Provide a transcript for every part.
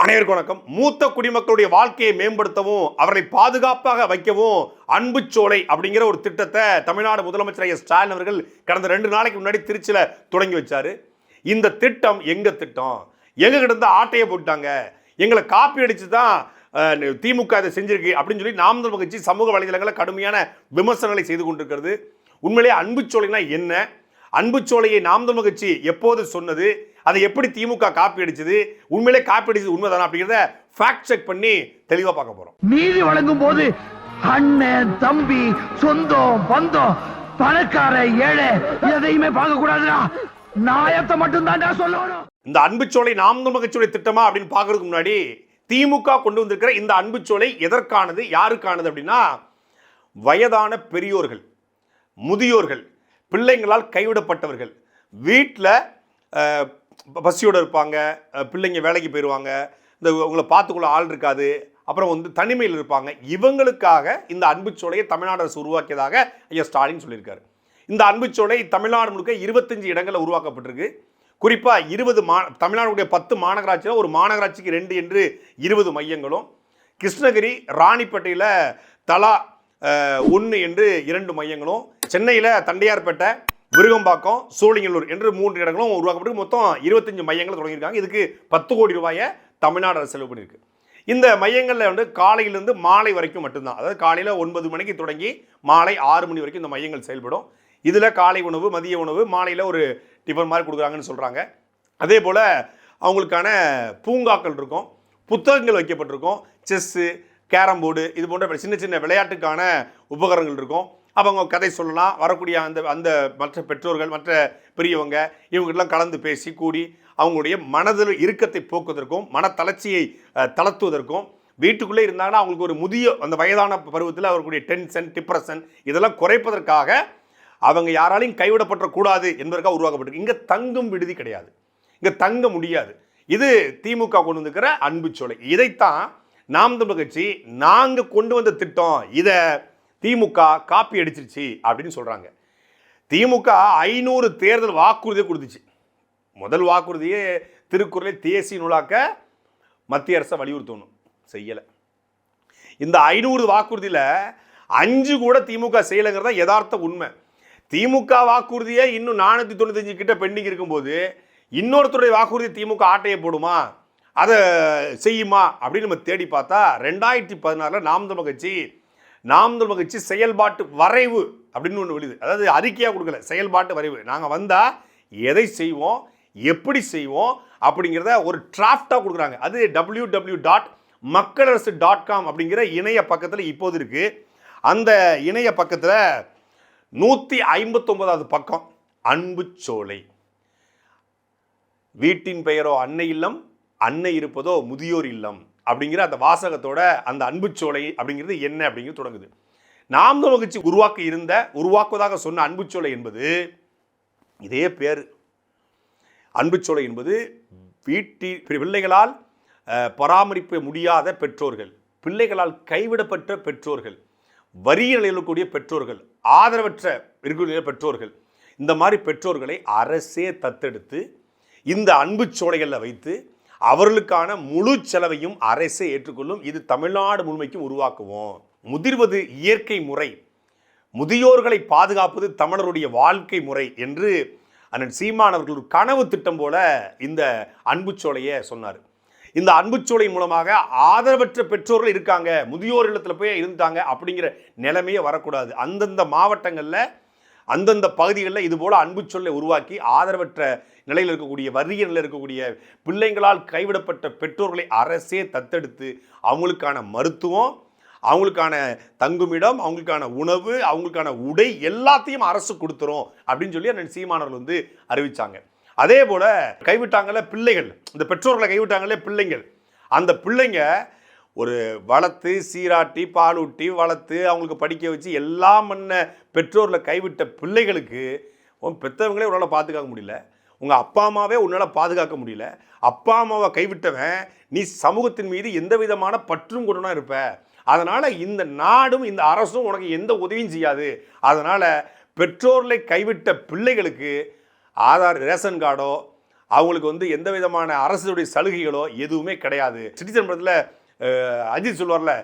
அனைவருக்கும் வணக்கம். மூத்த குடிமக்களுடைய வாழ்க்கையை மேம்படுத்தவும் அவர்களை பாதுகாப்பாக வைக்கவும் அன்புச்சோலை அப்படிங்கிற ஒரு திட்டத்தை தமிழ்நாடு முதலமைச்சர் ஐயா ஸ்டாலின் அவர்கள் கடந்த ரெண்டு நாளைக்கு முன்னாடி திருச்சியில் தொடங்கி வச்சார். இந்த திட்டம் எங்கள் திட்டம்? எங்கே கிடந்த ஆட்டையை போட்டாங்க. எங்களை காப்பி அடித்து தான் திமுக இதை செஞ்சிருக்கு அப்படின்னு சொல்லி நாம் தமிழ் கட்சி சமூக வலைதளங்களில் கடுமையான விமர்சனங்களை செய்து கொண்டிருக்கிறது. உண்மையிலேயே அன்புச்சோலைனா என்ன? அன்புச்சோலையை நாம் தமிழ் கட்சி எப்போது சொன்னது? அதை எப்படி திமுக காப்பி அடிச்சது? உண்மையிலே காப்பி அடிச்சது உண்மைதானா அப்படிங்கிறத ஃபேக்ட் செக் பண்ணி தெளிவாக பார்க்க போறோம். நீதி வழங்கும் போது அண்ணன் தம்பி சொந்தம் பந்தம் பணக்கார ஏழை எதையுமே பார்க்க கூடாதுடா. நாயத்தை மட்டும் தான்டா சொல்லணும். இந்த அன்புச்சோலை நாம் கட்சியுடைய திட்டமா அப்படின்னு பார்க்கறதுக்கு முன்னாடி திமுக கொண்டு வந்திருக்கிற இந்த அன்புச்சோலை எதற்கானது யாருக்கானது அப்படின்னா வயதான பெரியோர்கள் முதியோர்கள் பிள்ளைங்களால் கைவிடப்பட்டவர்கள். வீட்டில் பசியோடு இருப்பாங்க பிள்ளைங்க வேலைக்கு போயிடுவாங்க இந்த உங்களை பார்த்துக்குள்ள ஆள் இருக்காது அப்புறம் வந்து தனிமையில் இருப்பாங்க. இவங்களுக்காக இந்த அன்புச்சோலையை தமிழ்நாடு அரசு உருவாக்கியதாக ஐயா ஸ்டாலின் சொல்லியிருக்காரு. இந்த அன்புச்சோலை தமிழ்நாடு முழுக்க இருபத்தஞ்சு இடங்களில் உருவாக்கப்பட்டிருக்கு. குறிப்பாக இருபது மா தமிழ்நாடுடைய பத்து மாநகராட்சியில் ஒரு மாநகராட்சிக்கு ரெண்டு என்று இருபது மையங்களும் கிருஷ்ணகிரி ராணிப்பேட்டையில் தலா ஒன்று என்று இரண்டு மையங்களும் சென்னையில் தண்டையார்பேட்டை விருகம்பாக்கம் சோழிங்கல்லூர் என்று மூன்று இடங்களும் உருவாக்கப்பட்டு மொத்தம் இருபத்தஞ்சு மையங்கள் தொடங்கியிருக்காங்க. இதுக்கு பத்து கோடி ரூபாயை தமிழ்நாடு அரசு செலவு பண்ணியிருக்கு. இந்த மையங்களில் வந்து காலையிலேருந்து மாலை வரைக்கும் மட்டும்தான். அதாவது காலையில் ஒன்பது மணிக்கு தொடங்கி மாலை ஆறு மணி வரைக்கும் இந்த மையங்கள் செயல்படும். இதில் காலை உணவு மதிய உணவு மாலையில் ஒரு டிஃபன் மாதிரி கொடுக்குறாங்கன்னு சொல்கிறாங்க அதே போல் அவங்களுக்கான பூங்காக்கள் இருக்கும். புத்தகங்கள் வைக்கப்பட்டிருக்கும். செஸ்ஸு கேரம் போர்டு இது போன்ற சின்ன சின்ன விளையாட்டுக்கான உபகரணங்கள் இருக்கும். அவங்க கதை சொல்லலாம். வரக்கூடிய அந்த அந்த மற்ற பெற்றோர்கள் மற்ற பெரியவங்க இவங்கெல்லாம் கலந்து பேசி கூடி அவங்களுடைய மனதில் இறுக்கத்தை போக்குவதற்கும் மனத்தளர்ச்சியை தளர்ச்சியை தளர்த்துவதற்கும் வீட்டுக்குள்ளே இருந்தாங்கன்னா அவங்களுக்கு ஒரு முதிய அந்த வயதான பருவத்தில் அவர்களுடைய டென்ஷன் டிப்ரெஷன் இதெல்லாம் குறைப்பதற்காக அவங்க யாராலையும் கைவிடப்படக்கூடாது என்பதற்காக உருவாக்கப்பட்டிருக்கு. இங்கே தங்கும் விடுதி கிடையாது. இங்கே தங்க முடியாது. இது திமுக கொண்டு வந்திருக்கிற அன்பு சோலை. இதைத்தான் நாம் தமிழ் கட்சி நாங்கள் கொண்டு வந்த திட்டம். இதை திமுக காப்பி அடிச்சிருச்சு அப்படின்னு சொல்கிறாங்க திமுக ஐநூறு தேர்தல் வாக்குறுதியை கொடுத்துச்சு. முதல் வாக்குறுதியே திருக்குறளை தேசிய நூலாக்க மத்திய அரசை வலியுறுத்தணும். செய்யலை. இந்த ஐநூறு வாக்குறுதியில் அஞ்சு கூட திமுக செய்யலைங்கிறது தான் யதார்த்த உண்மை. திமுக வாக்குறுதியே இன்னும் நானூற்றி தொண்ணூத்தஞ்சு கிட்ட பெண்டிங் இருக்கும்போது இன்னொருத்தருடைய வாக்குறுதி திமுக ஆட்டையை போடுமா? அதை செய்யுமா? அப்படின்னு நம்ம தேடி பார்த்தா ரெண்டாயிரத்தி பதினாறில் நாம் தமிழ் கட்சி நாம் மகிழ்ச்சி செயல்பாட்டு வரைவு அப்படின்னு ஒன்று விழுது. அதாவது அறிக்கையாக கொடுக்கல செயல்பாட்டு வரைவு. நாங்கள் வந்தால் எதை செய்வோம் எப்படி செய்வோம் அப்படிங்கிறத ஒரு டிராஃப்டாக கொடுக்குறாங்க. அது W W dot Makkalarasu dot com அப்படிங்கிற இணைய பக்கத்தில் இப்போது இருக்குது அந்த இணைய பக்கத்தில் நூற்றி ஐம்பத்தொம்போதாவது பக்கம் அன்பு சோலை. வீட்டின் பெயரோ அன்னை இல்லம் அன்னை இருப்பதோ முதியோர் இல்லம். அப்படிங்கிற அந்த வாசகத்தோட அந்த அன்புச்சோலை அப்படிங்கிறது என்ன அப்படிங்கிறது தொடங்குது. நாம் தமிழ் கட்சி உருவாக்க இருந்த உருவாக்குவதாக சொன்ன அன்புச்சோலை என்பது இதே பேர். அன்புச்சோலை என்பது வீட்டில் பிள்ளைகளால் பராமரிப்ப முடியாத பெற்றோர்கள் பிள்ளைகளால் கைவிடப்பட்ட பெற்றோர்கள் வறிய நிலையில் இருக்கக்கூடிய பெற்றோர்கள் ஆதரவற்ற இருக்கக்கூடிய பெற்றோர்கள் இந்த மாதிரி பெற்றோர்களை அரசே தத்தெடுத்து இந்த அன்பு சோலைகளில் வைத்து அவர்களுக்கான முழு செலவையும் அரசே ஏற்றுக்கொள்ளும். இது தமிழ்நாடு முழுமைக்கும் உருவாக்குவோம். முதிர்வது இயற்கை முறை. முதியோர்களை பாதுகாப்பது தமிழருடைய வாழ்க்கை முறை என்று அண்ணன் சீமான் அவர்கள் ஒரு கனவு திட்டம் போல இந்த அன்புச்சோலையை சொன்னார். இந்த அன்புச்சோலையின் மூலமாக ஆதரவற்ற பெற்றோர்கள் இருக்காங்க. முதியோர் இல்லத்தில் போய் இருந்தாங்க அப்படிங்கிற நிலைமையே வரக்கூடாது. அந்தந்த மாவட்டங்களில் அந்தந்த பகுதிகளில் இது அன்பு அன்புச்சொல்லை உருவாக்கி ஆதரவற்ற நிலையில் இருக்கக்கூடிய வறிய நிலையில் இருக்கக்கூடிய பிள்ளைங்களால் கைவிடப்பட்ட பெற்றோர்களை அரசே தத்தெடுத்து அவங்களுக்கான மருத்துவம் அவங்களுக்கான தங்குமிடம் அவங்களுக்கான உணவு அவங்களுக்கான உடை எல்லாத்தையும் அரசு கொடுத்துரும் அப்படின்னு சொல்லி அண்ணன் சீமானவர்கள் வந்து அறிவித்தாங்க அதே போல் கைவிட்டாங்களே பிள்ளைகள் இந்த பெற்றோர்களை கைவிட்டாங்களே பிள்ளைங்கள். அந்த பிள்ளைங்க ஒரு வளர்த்து சீராட்டி பாலூட்டி வளர்த்து அவங்களுக்கு படிக்க வச்சு எல்லாம் பண்ண பெற்றோரில் கைவிட்ட பிள்ளைகளுக்கு உன் பெற்றவங்களே உன்னால் பாதுகாக்க முடியல. உங்கள் அப்பா அம்மாவே உன்னால் பாதுகாக்க முடியல. அப்பா அம்மாவை கைவிட்டவன் நீ சமூகத்தின் மீது எந்த விதமான பற்றும் கொண்டுனா இருப்ப. அதனால் இந்த நாடும் இந்த அரசும் உனக்கு எந்த உதவியும் செய்யாது. அதனால் பெற்றோர்களை கைவிட்ட பிள்ளைகளுக்கு ஆதார் ரேஷன் கார்டோ அவங்களுக்கு வந்து எந்த விதமான அரசுடைய சலுகைகளோ எதுவுமே கிடையாது. சிட்டிசன் படத்தில் அஜித் சொல்லுவார்ல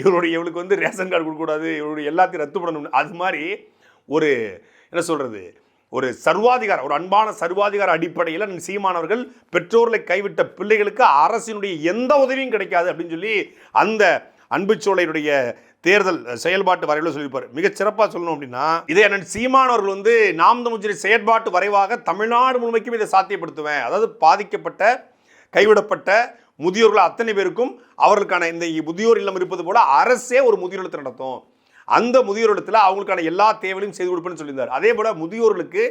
இவருடைய இவளுக்கு வந்து ரேஷன் கார்டு கொடுக்கக்கூடாது இவருடைய எல்லாத்தையும் ரத்து பண்ணணும். அது மாதிரி ஒரு என்ன சொல்கிறது ஒரு சர்வாதிகார ஒரு அன்பான சர்வாதிகார அடிப்படையில் சீமானவர்கள் பெற்றோர்களை கைவிட்ட பிள்ளைகளுக்கு அரசினுடைய எந்த உதவியும் கிடைக்காது அப்படின்னு சொல்லி அந்த அன்புச்சோலையுடைய தேர்தல் செயல்பாட்டு வரைவில் சொல்லியிருப்பார். மிகச் சிறப்பாக சொல்லணும் அப்படின்னா இதை அண்ணன் சீமானவர்கள் வந்து நாம் தமிழ் செயற்பாட்டு வரைவாக தமிழ்நாடு முழுமைக்கும் இதை சாத்தியப்படுத்துவேன். அதாவது பாதிக்கப்பட்ட கைவிடப்பட்ட முதியோர்கள் அத்தனை பேருக்கும் அவர்களுக்கான இந்த முதியோர் இல்லம் இருப்பது போல அரசே ஒரு முதியோர் இல்லத்தை நடத்தும். அந்த முதியோர் இடத்துல அவங்களுக்கான எல்லா தேவையும் செய்து கொடுப்பேன்னு சொல்லியிருந்தார். அதே போல முதியோர்களுக்கு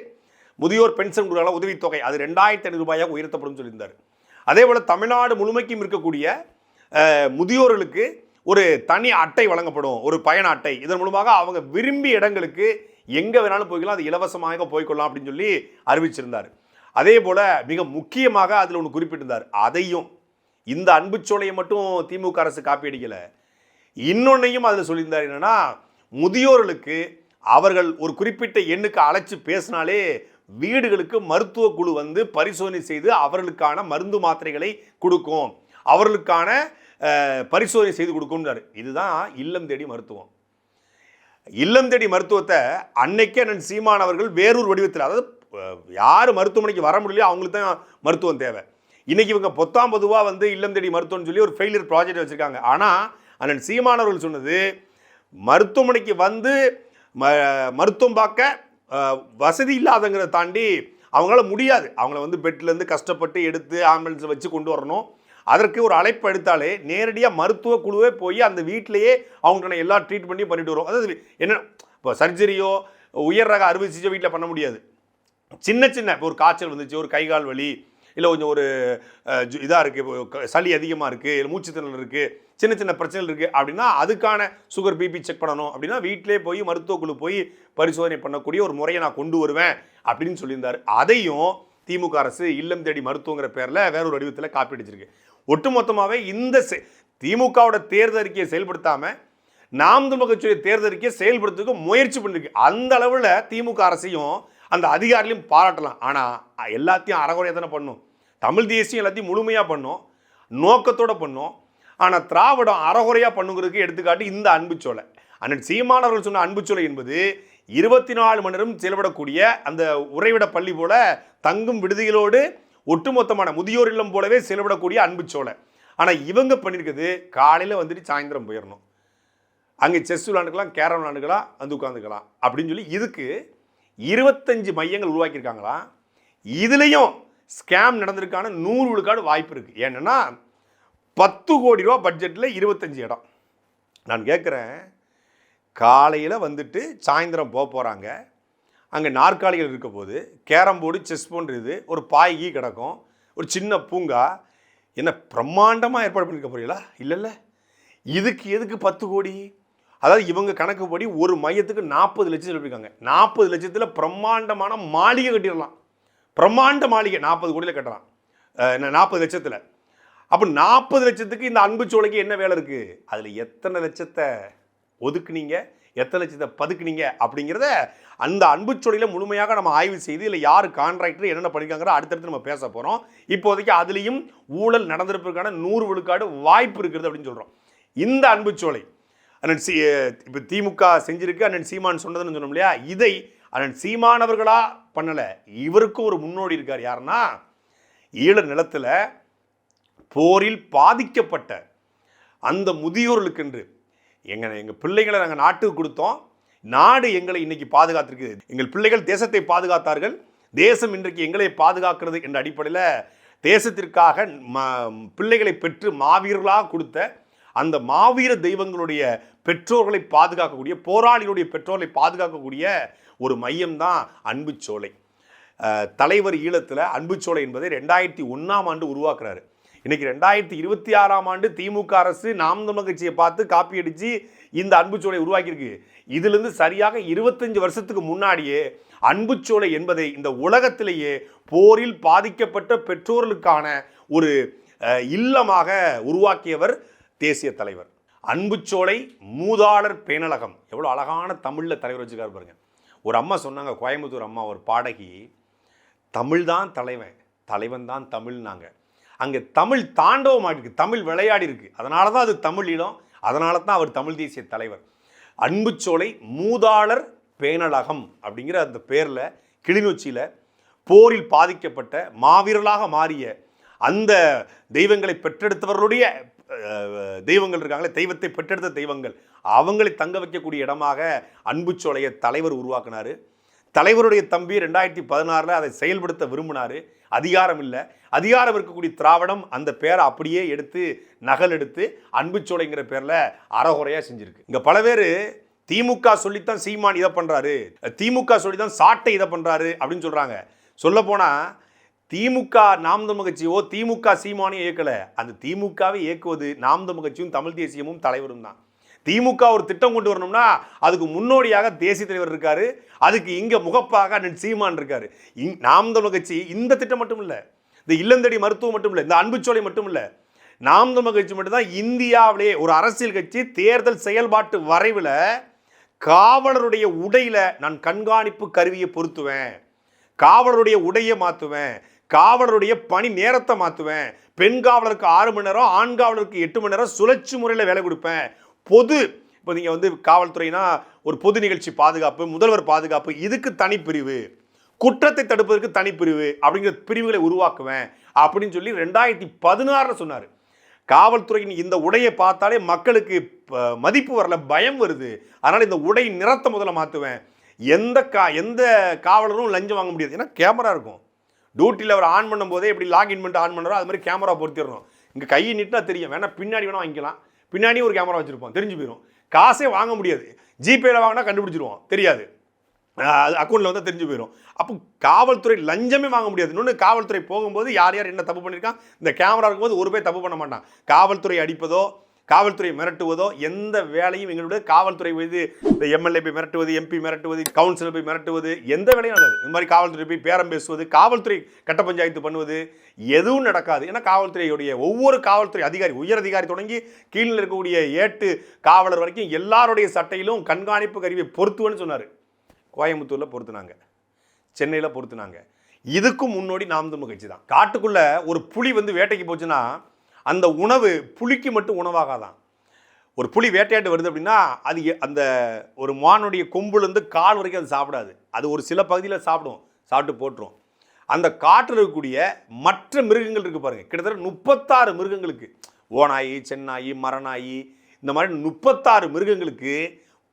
முதியோர் பென்ஷன் கொடுக்கலாம் உதவித்தொகை அது ரெண்டாயிரத்தி ஐநூறு ரூபாயாக உயர்த்தப்படும் சொல்லியிருந்தார். அதே போல தமிழ்நாடு முழுமைக்கும் இருக்கக்கூடிய முதியோர்களுக்கு ஒரு தனி அட்டை வழங்கப்படும் ஒரு பயண அட்டை. இதன் மூலமாக அவங்க விரும்பிய இடங்களுக்கு எங்கே வேணாலும் போய்க்கலாம் அது இலவசமாக போய்க்கொள்ளலாம் அப்படின்னு சொல்லி அறிவிச்சிருந்தார். அதே போல் மிக முக்கியமாக அதில் ஒன்று குறிப்பிட்டிருந்தார். அதையும் இந்த அன்புச்சோலையை மட்டும் திமுக அரசு காப்பி அடிக்கலை. இன்னொன்னையும் அதில் சொல்லியிருந்தார் என்னென்னா முதியோர்களுக்கு அவர்கள் ஒரு குறிப்பிட்ட எண்ணுக்கு அழைச்சி பேசினாலே வீடுகளுக்கு மருத்துவ குழு வந்து பரிசோதனை செய்து அவர்களுக்கான மருந்து மாத்திரைகளை கொடுக்கும். அவர்களுக்கான பரிசோதனை செய்து கொடுக்கும்னாரு இதுதான் இல்லம் தேடி மருத்துவம். இல்லம் தேடி மருத்துவத்தை அன்னைக்கே அண்ணன் சீமான் அவர்கள் வேறொரு வடிவத்தில் அதாவது யார் மருத்துவமனைக்கு வர முடியலையோ அவங்களுக்கு தான் மருத்துவம் தேவை. இன்றைக்கி இவங்க பொத்தாம் பொதுவாக வந்து இல்லம் தேடி மருத்துவம்னு சொல்லி ஒரு ஃபெயிலியர் ப்ராஜெக்ட் வச்சுருக்காங்க. ஆனால் அண்ணன் சீமான அவர்கள் சொன்னது மருத்துவமனைக்கு வந்து ம மருத்துவம் பார்க்க வசதி இல்லாதங்கிறத தாண்டி அவங்களால முடியாது. அவங்கள வந்து பெட்லேருந்து கஷ்டப்பட்டு எடுத்து ஆம்புலன்ஸை வச்சு கொண்டு வரணும். அதற்கு ஒரு அழைப்பு எடுத்தாலே நேரடியாக மருத்துவ குழுவே போய் அந்த வீட்டிலேயே அவங்களுக்கான எல்லா ட்ரீட்மெண்ட்டையும் பண்ணிட்டு வரும் அதாவது என்ன இப்போ சர்ஜரியோ உயர் ரக அறுவை சிகிச்சை வீட்டில் பண்ண முடியாது. சின்ன சின்ன இப்போ ஒரு காய்ச்சல் வந்துச்சு ஒரு கை கால் வலி இல்லை கொஞ்சம் ஒரு இதாக இருக்குது சளி அதிகமாக இருக்குது இல்லை மூச்சு இருக்குது சின்ன சின்ன பிரச்சனைகள் இருக்குது அப்படின்னா அதுக்கான சுகர் பிபி செக் பண்ணணும். அப்படின்னா வீட்டிலே போய் மருத்துவ குழு போய் பரிசோதனை பண்ணக்கூடிய ஒரு முறையை நான் கொண்டு வருவேன் அப்படின்னு சொல்லியிருந்தார். அதையும் திமுக அரசு இல்லம் தேடி மருத்துவங்கிற பேரில் வேற ஒரு வடிவத்தில் காப்பி அடிச்சிருக்கு. ஒட்டுமொத்தமாகவே இந்த செ- திமுகவோட தேர்தல் அறிக்கையை செயல்படுத்தாமல் நாம் தமிழ் கட்சியுடைய தேர்தல் அறிக்கையை செயல்படுத்துறதுக்கு முயற்சி பண்ணிருக்கு. அந்த அளவில் திமுக அரசையும் அந்த அதிகாரிகளையும் பாராட்டலாம். ஆனால் எல்லாத்தையும் அறகுறையாக தானே பண்ணும் தமிழ் தேசியம் எல்லாத்தையும் முழுமையாக பண்ணும் நோக்கத்தோடு பண்ணும். ஆனால் திராவிடம் அறகுறையாக பண்ணுங்கிறதுக்கு எடுத்துக்காட்டு இந்த அன்புச்சோலை அண்ணன் சீமானவர்கள் சொன்ன அன்புச்சோலை என்பது இருபத்தி நாலு மணி நேரம் செயல்படக்கூடிய அந்த உறைவிட பள்ளி போல தங்கும் விடுதிகளோடு ஒட்டுமொத்தமான முதியோர் இல்லம் போலவே செயல்படக்கூடிய அன்புச்சோலை ஆனால் இவங்க பண்ணியிருக்கிறது காலையில் வந்துட்டு சாயந்தரம் போயிடணும் அங்கே செஸ் விளாண்டுக்கலாம் கேரம் விளாண்டுக்கலாம் வந்து உட்காந்துக்கலாம் அப்படின்னு சொல்லி இதுக்கு இருபத்தஞ்சு மையங்கள் உருவாக்கியிருக்காங்களாம் இதுலேயும் ஸ்கேம் நடந்திருக்கான நூறு விழுக்காடு வாய்ப்பு இருக்குது ஏன்னா பத்து கோடி ரூபா பட்ஜெட்டில் இருபத்தஞ்சி இடம். நான் கேட்குறேன் காலையில் வந்துட்டு சாயந்தரம் போக போகிறாங்க அங்கே நாற்காலிகள் இருக்க போது கேரம் போர்டு செஸ் போன்றது ஒரு பாய்கி கிடக்கும். ஒரு சின்ன பூங்கா. என்ன பிரம்மாண்டமாக ஏற்பாடு பண்ணியிருக்க போறீங்களா? இல்லைல்ல. இதுக்கு எதுக்கு பத்து கோடி? அதாவது இவங்க கணக்குப்படி ஒரு மையத்துக்கு நாற்பது லட்சம் சொல்லியிருக்காங்க நாற்பது லட்சத்தில் பிரம்மாண்டமான மாளிகை கட்டிடலாம். பிரம்மாண்ட மாளிகை நாற்பது கோடியில் கட்டலாம். நாற்பது லட்சத்தில். அப்போ நாற்பது லட்சத்துக்கு இந்த அன்பு சோலைக்கு என்ன வேலை இருக்குது அதில் எத்தனை லட்சத்தை ஒதுக்குனீங்க? எத்தனை லட்சத்தை பதுக்குனீங்க? அப்படிங்கிறத அந்த அன்புச்சொலையில் முழுமையாக நம்ம ஆய்வு செய்து இல்லை யார் கான்ட்ராக்டர் என்னென்ன பண்ணியிருக்காங்கிற அடுத்தடுத்து நம்ம பேச போகிறோம் இப்போதைக்கு அதுலேயும் ஊழல் நடந்திருப்பதற்கான நூறு விழுக்காடு வாய்ப்பு இருக்கிறது அப்படின்னு சொல்கிறோம் இந்த அன்புச்சோலை அண்ணன் சி இப்போ திமுக செஞ்சிருக்கு அண்ணன் சீமான் சொன்னதுன்னு சொன்னோம் இல்லையா? இதை அண்ணன் சீமானவர்களாக பண்ணலை. இவருக்கும் ஒரு முன்னோடி இருக்கார் யாருன்னா ஈழ நிலத்தில் போரில் பாதிக்கப்பட்ட அந்த முதியோர்களுக்கென்று எங்கள் எங்கள் பிள்ளைகளை நாங்கள் நாட்டுக்கு கொடுத்தோம். நாடு எங்களை இன்னைக்கு பாதுகாத்திருக்குது எங்கள் பிள்ளைகள் தேசத்தை பாதுகாத்தார்கள். தேசம் இன்றைக்கு எங்களை பாதுகாக்கிறது என்ற அடிப்படையில் தேசத்திற்காக ம பிள்ளைகளை பெற்று மாவீரர்களாக கொடுத்த அந்த மாவீர தெய்வங்களுடைய பெற்றோர்களை பாதுகாக்கக்கூடிய போராளிகளுடைய பெற்றோர்களை பாதுகாக்கக்கூடிய ஒரு மையம்தான் அன்புச்சோலை தலைவர் ஈழத்தில் அன்புச்சோலை என்பதை ரெண்டாயிரத்தி ஒன்றாம் ஆண்டு உருவாக்குறாரு. இன்றைக்கி ரெண்டாயிரத்தி இருபத்தி ஆறாம் ஆண்டு திமுக அரசு நாம் தமிழ் கட்சியை பார்த்து காப்பி அடித்து இந்த அன்புச்சோலை உருவாக்கியிருக்கு. இதிலிருந்து சரியாக இருபத்தஞ்சு வருஷத்துக்கு முன்னாடியே அன்புச்சோலை என்பதை இந்த உலகத்திலேயே போரில் பாதிக்கப்பட்ட பெற்றோர்களுக்கான ஒரு இல்லமாக உருவாக்கியவர் தேசிய தலைவர். அன்புச்சோலை மூதாளர் பேனலகம். எவ்வளோ அழகான தமிழில் தலைவர் வச்சுக்காரு பாருங்க. ஒரு அம்மா சொன்னாங்க கோயம்புத்தூர் அம்மா ஒரு பாடகி தமிழ் தான் தலைவன் தலைவன் தான் தமிழ்னாங்க. அங்கே தமிழ் தாண்டவம் இருக்கு தமிழ் விளையாடி இருக்கு. அதனால தான் அது தமிழ் இடம் அதனால தான் அவர் தமிழ் தேசிய தலைவர். அன்புச்சோலை மூதாளர் பேணலகம் அப்படிங்கிற அந்த பேரில் கிளிநொச்சியில் போரில் பாதிக்கப்பட்ட மாவீரலாக மாறிய அந்த தெய்வங்களை பெற்றெடுத்தவர்களுடைய தெய்வங்கள் இருக்காங்களே தெய்வத்தை பெற்றெடுத்த தெய்வங்கள். அவங்களை தங்க வைக்கக்கூடிய இடமாக அன்புச்சோலையை தலைவர் உருவாக்குனார். தலைவருடைய தம்பி ரெண்டாயிரத்தி பதினாறில் அதை செயல்படுத்த விரும்பினார். அதிகாரம் இல்லை. அதிகாரம் இருக்கக்கூடிய திராவிடம் அந்த பேரை அப்படியே எடுத்து நகல் எடுத்து அன்புச்சோலைங்கிற பேரில் அறகுறையாக செஞ்சுருக்கு. இங்கே பல பேர் திமுக சொல்லித்தான் சீமான் இதை பண்ணுறாரு திமுக சொல்லி தான் சாட்டை இதை பண்ணுறாரு அப்படின்னு சொல்கிறாங்க சொல்லப்போனால் திமுக நாம் தமிழ் கட்சியோ திமுக சீமானையும் இயக்கலை. அந்த திமுகவை இயக்குவது நாம் தமிழ் கட்சியும் தமிழ் தேசியமும் தலைவரும் தான். திமுக ஒரு திட்டம் கொண்டு வரணும்னா அதுக்கு முன்னோடியாக தேசிய தலைவர் இருக்காரு. அதுக்கு இங்கே முகப்பாக அண்ணன் சீமான் இருக்காரு. இங் நாம் தமிழ் கட்சி இந்த திட்டம் மட்டும் இல்லை. இந்த இல்லந்தடி மருத்துவம் மட்டும் இல்லை. இந்த அன்புச்சோலை மட்டும் இல்லை. நாம் தமிழ் கட்சி மட்டும்தான் இந்தியாவிலே ஒரு அரசியல் கட்சி தேர்தல் செயல்பாட்டு வரைவில் காவலருடைய உடையில நான் கண்காணிப்பு கருவியை பொருத்துவேன். காவலருடைய உடையை மாற்றுவேன் காவலருடைய பணி நேரத்தை மாற்றுவேன் பெண் காவலருக்கு ஆறு மணி நேரம் ஆண் காவலருக்கு எட்டு மணி நேரம் சுழற்சி முறையில் வேலை கொடுப்பேன். பொது இப்போ நீங்கள் வந்து காவல்துறைனா ஒரு பொது நிகழ்ச்சி பாதுகாப்பு முதல்வர் பாதுகாப்பு இதுக்கு தனிப்பிரிவு. குற்றத்தை தடுப்பதற்கு தனிப்பிரிவு அப்படிங்கிற பிரிவுகளை உருவாக்குவேன் அப்படின்னு சொல்லி ரெண்டாயிரத்தி பதினாறில் சொன்னார். காவல்துறையின் இந்த உடையை பார்த்தாலே மக்களுக்கு ப- மதிப்பு வரல பயம் வருது. அதனால் இந்த உடை நிறத்தை முதல்ல மாற்றுவேன் எந்த கா எந்த காவலரும் லஞ்சம் வாங்க முடியாது. ஏன்னா கேமரா இருக்கும். டியூட்டியில் அவர் ஆன் பண்ணும்போதே எப்படி லாகின் பண்ணிட்டு ஆன் பண்ணுறோம் அது மாதிரி கேமரா பொருத்திடணும். இங்கே கையை நீட்டினா தெரியும். வேணால் பின்னாடி வேணால் வாங்கிக்கலாம். பின்னாடியும் ஒரு கேமரா வச்சுருப்போம். தெரிஞ்சு போயிடும் காசே வாங்க முடியாது. ஜிபேயில் வாங்கினா கண்டுபிடிச்சிருவோம். தெரியாது. அது அக்கௌண்ட்டில் வந்தால் தெரிஞ்சு போயிடும் அப்போ காவல்துறை லஞ்சமே வாங்க முடியாது. இன்னொன்று காவல்துறை போகும்போது யார் யார் என்ன தப்பு பண்ணியிருக்கான்? இந்த கேமரா இருக்கும்போது ஒரு பேர் தப்பு பண்ண மாட்டான். காவல்துறை அடிப்பதோ காவல்துறை மிரட்டுவதோ எந்த வேலையும் எங்களுடைய காவல்துறை மீது இந்த எம்எல்ஏ போய் மிரட்டுவது எம்பி மிரட்டுவது கவுன்சிலர் போய் மிரட்டுவது எந்த வேலையும் நடக்காது. இந்த மாதிரி காவல்துறை போய் பேரம் பேசுவது காவல்துறை கட்ட பஞ்சாயத்து பண்ணுவது எதுவும் நடக்காது. ஏன்னா காவல்துறையுடைய ஒவ்வொரு காவல்துறை அதிகாரி உயர் அதிகாரி தொடங்கி கீழில் இருக்கக்கூடிய ஏட்டு காவலர் வரைக்கும் எல்லாருடைய சட்டையிலும் கண்காணிப்பு கருவியை பொருத்துவன்னு சொன்னார். கோயம்புத்தூரில் பொருத்துனாங்க. சென்னையில் பொருத்துனாங்க. இதுக்கும் முன்னோடி நாம் தமிழ் கட்சி தான். காட்டுக்குள்ளே ஒரு புலி வந்து வேட்டைக்கு போச்சுன்னா அந்த உணவு புலிக்கு மட்டும் உணவாகாதான். ஒரு புலி வேட்டையாட்டு வருது அப்படின்னா அது அந்த ஒரு மானுடைய கொம்புலேருந்து கால் வரைக்கும் அது சாப்பிடாது. அது ஒரு சில பகுதியில் சாப்பிடும். சாப்பிட்டு போட்டுரும். அந்த காட்டில் இருக்கக்கூடிய மற்ற மிருகங்கள் இருக்குது பாருங்கள் கிட்டத்தட்ட முப்பத்தாறு மிருகங்களுக்கு ஓநாயி சென்னாயி மரநாயி இந்த மாதிரி முப்பத்தாறு மிருகங்களுக்கு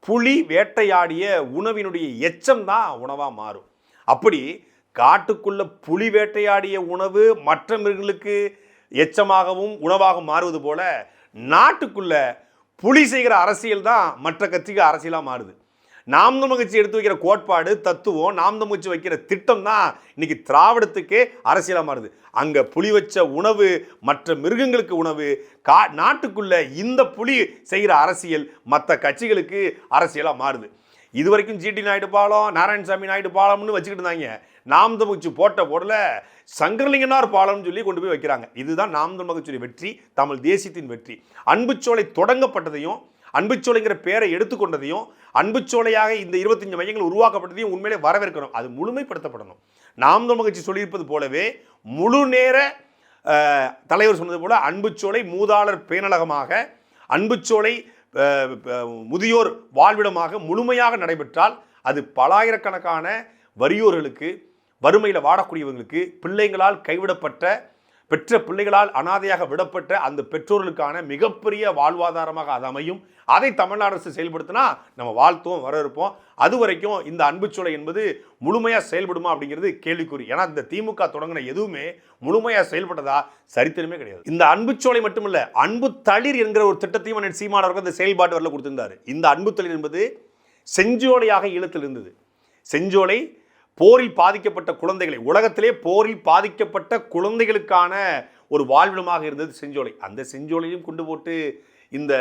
புலி வேட்டையாடிய உணவினுடைய எச்சம் தான் உணவாக மாறும். அப்படி காட்டுக்குள்ள புலி வேட்டையாடிய உணவு மற்ற மிருகங்களுக்கு எச்சமாகவும் உணவாக மாறுவது போல நாட்டுக்குள்ள புலி செய்கிற அரசியல் தான் மற்ற கட்சிக்கு அரசியலாக மாறுது. நாம் தமிழ் கட்சி எடுத்து வைக்கிற கோட்பாடு தத்துவம் நாம் தமிழ் கட்சி வைக்கிற திட்டம் தான் இன்னைக்கு திராவிடத்துக்கே அரசியலாக மாறுது. அங்கே புலி வச்ச உணவு மற்ற மிருகங்களுக்கு உணவு கா நாட்டுக்குள்ள இந்த புலி செய்கிற அரசியல் மற்ற கட்சிகளுக்கு அரசியலாக மாறுது. இது வரைக்கும் ஜிடி நாயுடு பாலம் நாராயணசாமி நாயுடு பாலம்னு வச்சுக்கிட்டு இருந்தாங்க. நாம் தமிழ் போட்ட போடல சங்கரலிங்கனார் பாலம்னு சொல்லி கொண்டு போய் வைக்கிறாங்க. இதுதான் நாம் தமிழ் வெற்றி தமிழ் தேசியத்தின் வெற்றி. அன்புச்சோலை தொடங்கப்பட்டதையும் அன்புச்சோலைங்கிற பேரை எடுத்துக்கொண்டதையும் அன்புச்சோலையாக இந்த இருபத்தஞ்சு மையங்கள் உருவாக்கப்பட்டதையும் உண்மையிலே வரவேற்கணும். அது முழுமைப்படுத்தப்படணும். நாம் தமிழ் சொல்லியிருப்பது போலவே முழு நேர தலைவர் சொன்னது போல அன்புச்சோலை மூதாளர் பேனலகமாக அன்புச்சோலை முதியோர் வாழ்விடமாக முழுமையாக நடைபெற்றால் அது பலாயிரக்கணக்கான வறியோர்களுக்கு வறுமையில் வாடக்கூடியவங்களுக்கு பிள்ளைங்களால் கைவிடப்பட்ட பெற்ற பிள்ளைகளால் அனாதையாக விடப்பட்ட அந்த பெற்றோர்களுக்கான மிகப்பெரிய வாழ்வாதாரமாக அது அமையும். அதை தமிழ்நாடு அரசு செயல்படுத்தினா நம்ம வாழ்த்துவோம் வரவேற்போம். அது வரைக்கும் இந்த அன்புச்சோலை என்பது முழுமையாக செயல்படுமா அப்படிங்கிறது கேள்விக்குறி. ஏன்னா இந்த திமுக தொடங்கின எதுவுமே முழுமையாக செயல்பட்டதா சரித்திரமே கிடையாது. இந்த அன்புச்சோலை மட்டுமல்ல அன்பு தளிர் என்கிற ஒரு திட்டத்தையும் அண்ணன் சீமான் அவர்கள் இந்த செயல்பாட்டு வரல கொடுத்திருந்தார். இந்த அன்பு தளிர் என்பது செஞ்சோலையாக ஈழத்தில் இருந்தது. செஞ்சோலை போரில் பாதிக்கப்பட்ட குழந்தைகளை உலகத்திலே போரில் பாதிக்கப்பட்ட குழந்தைகளுக்கான ஒரு வாழ்விடமாக இருந்தது செஞ்சோலை. அந்த செஞ்சோலையும் கொண்டு போட்டு இந்த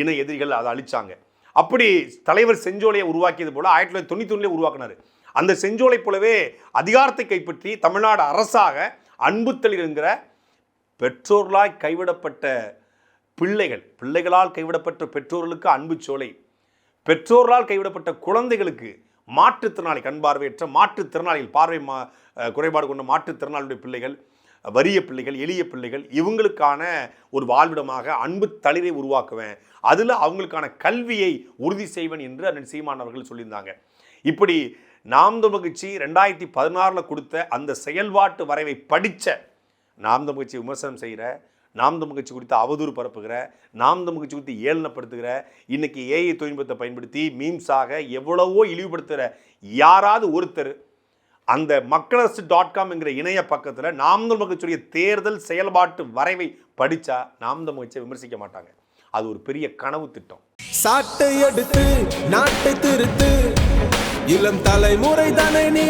இன எதிரிகள் அதை அழிச்சாங்க. அப்படி தலைவர் செஞ்சோலையை உருவாக்கியது போல் ஆயிரத்தி தொள்ளாயிரத்தி தொண்ணூற்றி ஒண்ணுல உருவாக்கினார். அந்த செஞ்சோலை போலவே அதிகாரத்தை கைப்பற்றி தமிழ்நாடு அரசாக அன்புத்தளிர் என்கிற பெற்றோர்களால் கைவிடப்பட்ட பிள்ளைகள் பிள்ளைகளால் கைவிடப்பட்ட பெற்றோர்களுக்கு அன்பு சோலை பெற்றோர்களால் கைவிடப்பட்ட குழந்தைகளுக்கு மாற்றுத்திறனாளி கண் பார்வையற்ற மாற்றுத்திறனாளிகள் பார்வை மா குறைபாடு கொண்ட மாற்றுத்திறனாளியுடைய பிள்ளைகள் வறிய பிள்ளைகள் எளிய பிள்ளைகள் இவங்களுக்கான ஒரு வாழ்விடமாக அன்பு தளிரை உருவாக்குவேன். அதில் அவங்களுக்கான கல்வியை உறுதி செய்வேன் என்று அண்ணன் சீமான் அவர்கள் சொல்லியிருந்தாங்க. இப்படி நாம் தமிழ் ரெண்டாயிரத்தி பதினாறில் கொடுத்த அந்த செயல்பாட்டு வரைவை படித்த நாம் தமிழ் விமர்சனம் செய்கிற நாம் தமிழ் கட்சி குறித்து அவதூறு பரப்புகிற நாம் தமிழ் கட்சி குறித்து ஏளனப்படுத்துகிற இன்னைக்கு ஏஐ தொழில்நுட்பத்தை பயன்படுத்தி மீம்ஸாக எவ்வளவோ இழிவுபடுத்துகிற யாராவது ஒருத்தர் அந்த மக்களரசு டாட் காம் என்கிற இணைய பக்கத்தில் நாம் தமிழ் கட்சியுடைய தேர்தல் செயல்பாட்டு வரைவை படித்தா நாம் தமிழ் கட்சியை விமர்சிக்க மாட்டாங்க. அது ஒரு பெரிய கனவு திட்டம். சாட்டை எடுத்து நாட்டை திருத்து இளம் தலைமுறை தானே நீ